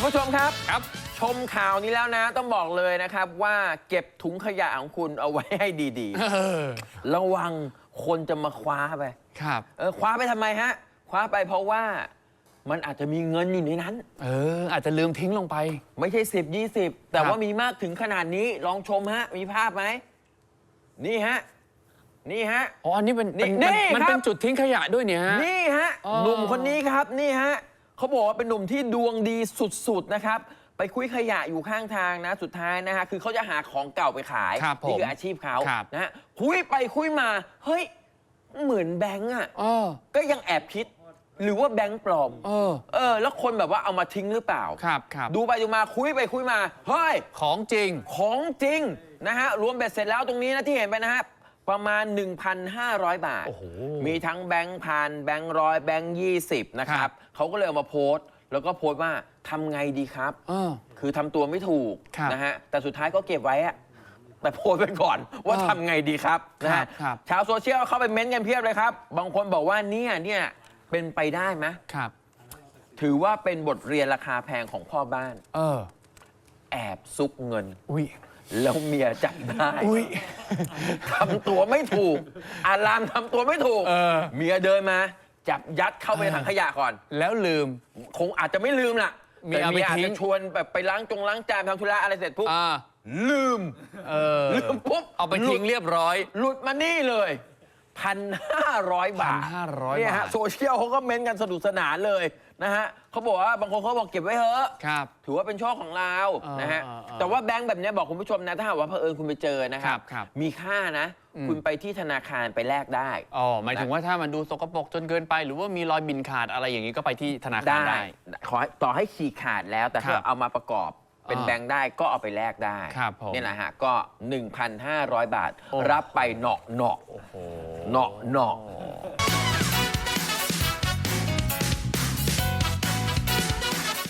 คุณผู้ชมครับครับ ชมข่าวนี้แล้วนะ ต้องบอกเลยนะครับว่าเก็บถุงขยะของคุณเอาไว้ให้ดีเออๆระวังคนจะมาคว้าไป ครับ เออคว้าไปทำไมฮะ คว้าไปเพราะว่ามันอาจจะมีเงินอยู่ในนั้น เออ อาจจะลืมทิ้งลงไป ไม่ใช่ 10 20 แต่ครับ ว่ามีมากถึงขนาดนี้ลองชมฮะ มีภาพไหม นี่ฮะ นี่ฮะ อ๋อ อันนี้เป็นนี่เป็นนี่มันครับ เป็นจุดทิ้งขยะด้วยเนี่ยฮะ นี่ฮะ อ๋อ หนุ่มคนนี้ครับนี่ฮะ เขาบอกว่าเป็นหนุ่มที่ดวงดีสุดๆนะครับ ไปคุยขยะอยู่ข้างทางนะ สุดท้ายนะฮะคือเขาจะหาของเก่าไปขายครับผมนี่คืออาชีพเขาครับ นะฮะคุยไปคุยมาเฮ้ยเหมือนแบงก์อะเออก็ยังแอบคิด หรือว่าแบงก์ปลอม เออ เออ แล้วคนแบบว่าเอามาทิ้งหรือเปล่า ครับครับ ดูไปดูมาคุยไปคุยมา เฮ้ย ของจริง ของจริงนะฮะ รวมเบ็ดเสร็จแล้วตรงนี้นะที่เห็นไปนะฮะ ประมาณ 1,500 บาท โอ้โห มีทั้งแบงค์พันแบงค์ร้อยแบงค์ยี่สิบนะคครัรับบ เขาก็เลยเอามาโพสต์ แล้วก็โพสต์ว่าทำไงดีครับ เออ คือทำตัวไม่ถูกครับนะฮะ แต่สุดท้ายก็เก็บไว้อะแต่โพสต์ไปก่อนว่าเออทำไงดีครับนะครัฮะบครับ ชาวโซเชียลเข้าไปเม้นต์กันเพียบเลยครับ บางคนบอกว่าเนี่ยเนี่ยเป็นไปได้ไหมครับ ถือว่าเป็นบทเรียนราคาแพงของพ่อบ้าน เออ แอบซุกเงิน อุ้ย แล้วเมียจับได้อุ้ยทำตัวไม่ถูก อารามทำตัวไม่ถูก เออ เมียเดินมา จับยัดเข้าไปในถังขยะก่อน แล้วลืม คงอาจจะไม่ลืมล่ะเมียแต่เอาไปเมียอาจทิ้จะง ชวนแบบไปล้างจงล้างจานทำธุระอะไรเสร็จปุ๊บอ่าลืม เออลืมปุ๊บเอาไปทิ้งเรียบร้อย หลุดมานี่เลย พันห้าร้อยบาท1,500เนี่ยฮะบาท โซเชียลเขาก็เม้นกันสนุกสนานเลยนะฮะเขาบอกว่าบางคนเขาบอกเก็บไว้เถอะ ครับ ถือว่าเป็นโชคของเราเออนะฮะ เออเออแต่ว่าแบงค์แบบเนี้ยบอกคุณผู้ชมนะ ถ้าหากว่าเผอิญคุณไปเจอนะครัครับบครับมีค่านะ อืม คุณไปที่ธนาคารไปแลกได้ อ๋อหมายถึงว่าถ้ามันดูสกปรกจนเกินไป หรือว่ามีรอยบินขาดอะไรอย่างนี้ก็ไปที่ธนาคารได้ขอให้ต่อให้ขีดขาดแล้วแต่ถ้าครับเอามาประกอบ เป็นอ่าแบงค์ได้ก็เอาไปแลกได้ครับผมนี่แหละฮะก็ 1,500 บาทโอ้รับไปเหนาะเหนาะโอ้โห เหนาะเหนาะ